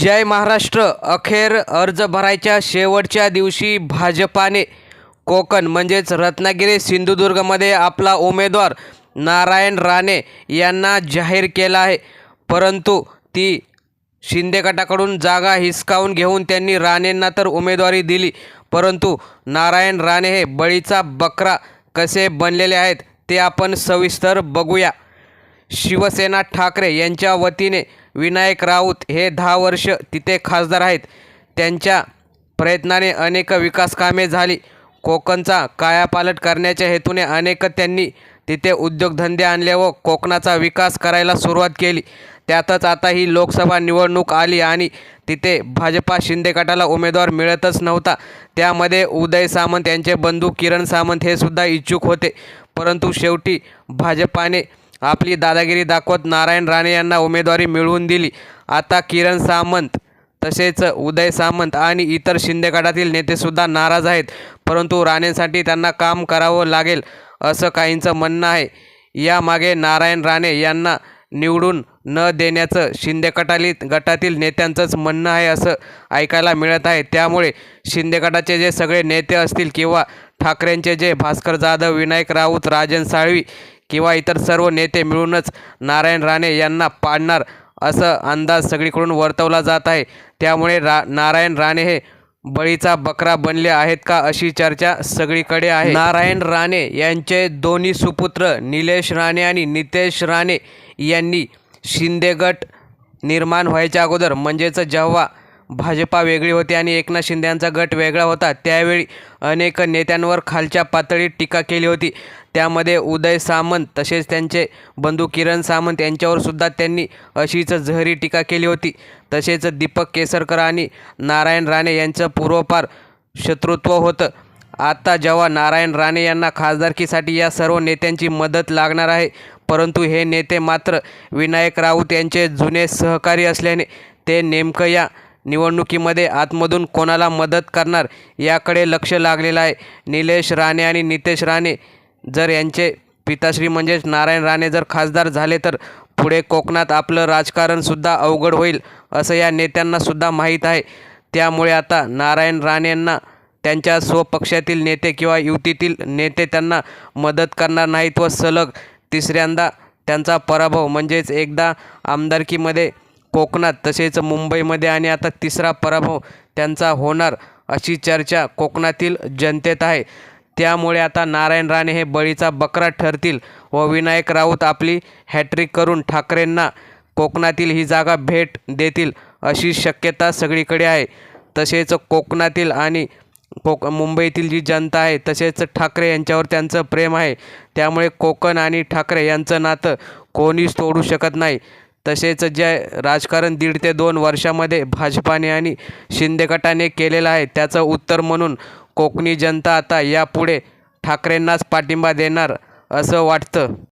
जय महाराष्ट्र. अखेर अर्ज भरायच्या शेवटच्या दिवशी भाजपाने कोकण म्हणजेच रत्नागिरी सिंधुदुर्गमध्ये आपला उमेदवार नारायण राणे यांना जाहीर केला आहे. परंतु ती शिंदे गटाकडून जागा हिसकावून घेऊन त्यांनी राणेंना तर उमेदवारी दिली परंतु नारायण राणे हे बळीचा बकरा कसे बनलेले आहेत ते आपण सविस्तर बघूया. शिवसेना ठाकरे यांच्या वतीने विनायक राऊत हे दहा वर्ष तिथे खासदार आहेत. त्यांच्या प्रयत्नाने अनेक विकासकामे झाली. कोकणचा कायापालट करण्याच्या हेतूने अनेक त्यांनी तिथे उद्योगधंदे आणले व कोकणाचा विकास करायला सुरुवात केली. त्यातच आता ही लोकसभा निवडणूक आली आणि तिथे भाजपा शिंदे गटाला उमेदवार मिळतच नव्हता. त्यामध्ये उदय सामंत यांचे बंधू किरण सामंत हे सुद्धा इच्छुक होते. परंतु शेवटी भाजपाने आपली दादागिरी दाखवत नारायण राणे यांना उमेदवारी मिळवून दिली. आता किरण सामंत तसेच उदय सामंत आणि इतर शिंदे गटातील नेतेसुद्धा नाराज आहेत. परंतु राणेंसाठी त्यांना काम करावं लागेल असं काहींचं म्हणणं आहे. यामागे नारायण राणे यांना निवडून न देण्याचं शिंदे गटाली गटातील नेत्यांचंच म्हणणं आहे असं ऐकायला मिळत आहे. त्यामुळे शिंदे गटाचे जे सगळे नेते असतील किंवा ठाकरेंचे जे भास्कर जाधव विनायक राऊत राजन साळवी किंवा इतर सर्व नेते मिळूनच नारायण राणे यांना पाडणार असं अंदाज सगळीकडून वर्तवला जात आहे. त्यामुळे रा नारायण राणे हे बळीचा बकरा बनले आहेत का अशी चर्चा सगळीकडे आहे. नारायण राणे यांचे दोन्ही सुपुत्र निलेश राणे आणि नितेश राणे यांनी शिंदे गट निर्माण व्हायच्या अगोदर म्हणजेच जेव्हा भाजपा वेगळी होती आणि एकनाथ शिंदे यांचा गट वेगळा होता. त्यावेळी अनेक नेत्यांवर खालच्या पातळीत टीका केली होती. त्यामध्ये उदय सामंत तसेच त्यांचे बंधू किरण सामंत यांच्यावर सुद्धा त्यांनी अशीच जहरी टीका केली होती. तसेच दीपक केसरकर आणि नारायण राणे यांचं पूर्वपार शत्रुत्व होतं. आता जेव्हा नारायण राणे यांना खासदारकीसाठी या सर्व नेत्यांची मदत लागणार आहे परंतु हे नेते मात्र विनायक राऊत यांचे जुने सहकारी असल्याने ते नेमकं या निवडणुकीमध्ये आतमधून कोणाला मदत करणार याकडे लक्ष लागलेलं आहे. निलेश राणे आणि नितेश राणे जर यांचे पिताश्री म्हणजेच नारायण राणे जर खासदार झाले तर पुढे कोकणात आपलं राजकारणसुद्धा अवघड होईल असं या नेत्यांनासुद्धा माहीत आहे. त्यामुळे आता नारायण राणेंना त्यांच्या स्वपक्षातील नेते किंवा युतीतील नेते त्यांना मदत करणार नाहीत व सलग तिसऱ्यांदा त्यांचा पराभव म्हणजेच एकदा आमदारकीमध्ये कोकणात तसेच मुंबईमध्ये आणि आता तिसरा पराभव त्यांचा होणार अशी चर्चा कोकणातील जनतेत आहे. त्यामुळे आता नारायण राणे हे बळीचा बकरा ठरतील व विनायक राऊत आपली हॅट्रिक करून ठाकरेंना कोकणातील ही जागा भेट देतील अशी शक्यता सगळीकडे आहे. तसेच कोकणातील आणि कोक मुंबईतील जी जनता आहे तसेच ठाकरे यांच्यावर त्यांचं प्रेम आहे. त्यामुळे कोकण आणि ठाकरे यांचं नातं कोणीच तोडू शकत नाही. तसेच जे राजकारण दीड ते दोन वर्षामध्ये भाजपाने आणि शिंदे गटाने केलेलं आहे त्याचं उत्तर म्हणून कोकणी जनता आता यापुढे ठाकरेंनाच पाठिंबा देणार असं वाटतं.